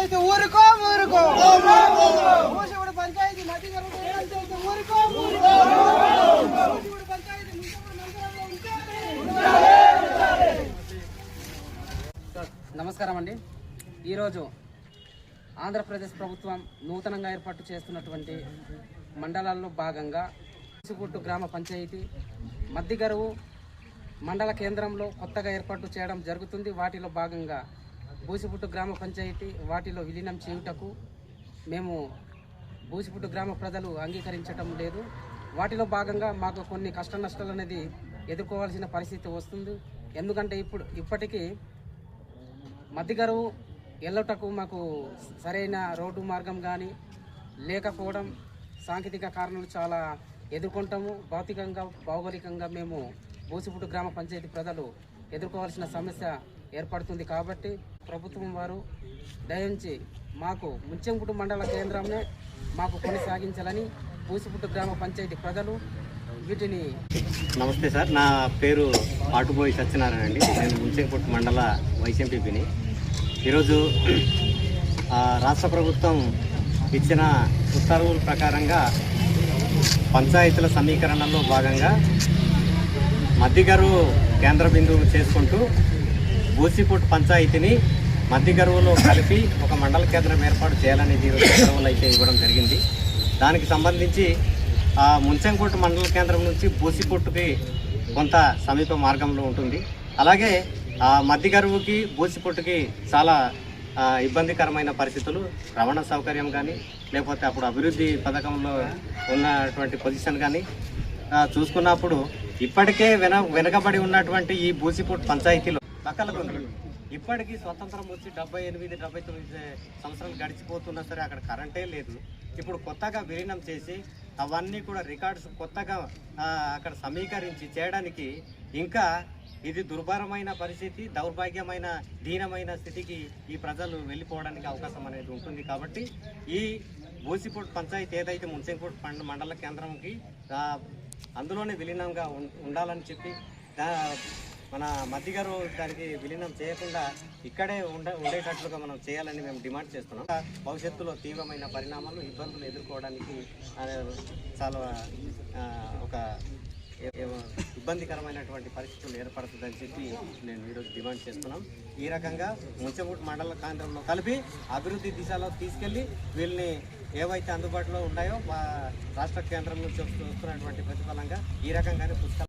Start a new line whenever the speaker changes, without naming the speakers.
అయితే ఊరుకో ఊరుకో. మూసిగూడ పంచాయతీ నది గర్భ ఊరుకో ఊరుకో. పంచాయతీ
నమస్కారం అండి. ఈరోజు ఆంధ్రప్రదేశ్ ప్రభుత్వం నూతనంగా ఏర్పాటు చేస్తున్నటువంటి మండలాల్లో భాగంగా పుట్టు గ్రామ పంచాయతీ మద్దిగరువు మండల కేంద్రంలో కొత్తగా ఏర్పాటు చేయడం జరుగుతుంది. వాటిలో భాగంగా బూసిపుట్టు గ్రామ పంచాయతీ వాటిలో విలీనం చేయుటకు మేము బూసిపుట్టు గ్రామ ప్రజలు అంగీకరించటం లేదు. వాటిలో భాగంగా మాకు కొన్ని కష్ట నష్టాలు అనేది ఎదుర్కోవాల్సిన పరిస్థితి వస్తుంది. ఎందుకంటే ఇప్పుడు ఇప్పటికీ మధ్యగరువు వెళ్ళటకు మాకు సరైన రోడ్డు మార్గం కానీ లేకపోవడం సాంకేతిక కారణాలు చాలా ఎదుర్కొంటాము. భౌతికంగా భౌగోళికంగా మేము బూసిపుట్టు గ్రామ పంచాయతీ ప్రజలు ఎదుర్కోవాల్సిన సమస్య ఏర్పడుతుంది కాబట్టి ప్రభుత్వం వారు దయించి మాకు ముంచెంకుటు మండల కేంద్రంనే మాకు కొనసాగించాలని పూసిపుట్టు గ్రామ పంచాయతీ ప్రజలు వీటిని
నమస్తే సార్ నా పేరు పాటుబోయి సత్యనారాయణ అండి. నేను ముంచెంకుట్ మండల వైసీపీని ఈరోజు ఆ, రాష్ట్ర ప్రభుత్వం ఇచ్చిన ఉత్తర్వుల ప్రకారంగా పంచాయతీల సమీకరణలో భాగంగా మధ్యగారు కేంద్ర బిందువు చేసుకుంటూ బూసిపూట్ పంచాయతీని మధ్యగరువులో కలిపి ఒక మండల కేంద్రం ఏర్పాటు చేయాలని ఈరోజు అయితే ఇవ్వడం జరిగింది. దానికి సంబంధించి ఆ ముంచంకోట మండల కేంద్రం నుంచి బూసిపొట్టుకి కొంత సమీప మార్గంలో ఉంటుంది. అలాగే ఆ మధ్యగరువుకి బూసిపొట్టుకి చాలా ఇబ్బందికరమైన పరిస్థితులు రవాణా సౌకర్యం కానీ లేకపోతే అప్పుడు అభివృద్ధి పథకంలో ఉన్నటువంటి పొజిషన్ కానీ చూసుకున్నప్పుడు ఇప్పటికే వెన వెనకబడి ఉన్నటువంటి ఈ బూసిపూట్ పంచాయతీలో పక్కలకు ఇప్పటికీ స్వతంత్రం వచ్చి డెబ్బై ఎనిమిది డెబ్బై తొమ్మిది సంవత్సరాలు గడిచిపోతున్నా సరే అక్కడ కరెంటే లేదు. ఇప్పుడు కొత్తగా విలీనం చేసి అవన్నీ కూడా రికార్డ్స్ కొత్తగా అక్కడ సమీకరించి చేయడానికి ఇంకా ఇది దుర్భరమైన పరిస్థితి దౌర్భాగ్యమైన దీనమైన స్థితికి ఈ ప్రజలు వెళ్ళిపోవడానికి అవకాశం అనేది ఉంటుంది కాబట్టి ఈ బూసిపూట్ పంచాయతీ ఏదైతే మున్సింపూట్ మండల కేంద్రంకి అందులోనే విలీనంగా ఉం- ఉండాలని చెప్పి మన మధ్యగారు దానికి విలీనం చేయకుండా ఇక్కడే ఉండ ఉండేటట్లుగా మనం చేయాలని మేము డిమాండ్ చేస్తున్నాం. భవిష్యత్తులో తీవ్రమైన పరిణామాలు ఇబ్బందులు ఎదుర్కోవడానికి చాలా ఒక ఇబ్బందికరమైనటువంటి పరిస్థితులు ఏర్పడుతుందని చెప్పి నేను ఈరోజు డిమాండ్ చేస్తున్నాం. ఈ రకంగా ముంచమూట్ మండల కేంద్రంలో కలిపి అభివృద్ధి దిశలో తీసుకెళ్ళి వీళ్ళని ఏవైతే అందుబాటులో ఉన్నాయో మా రాష్ట్ర కేంద్రం నుంచి వస్తున్నటువంటి ప్రతిఫలంగా ఈ రకంగానే పుస్తకాలు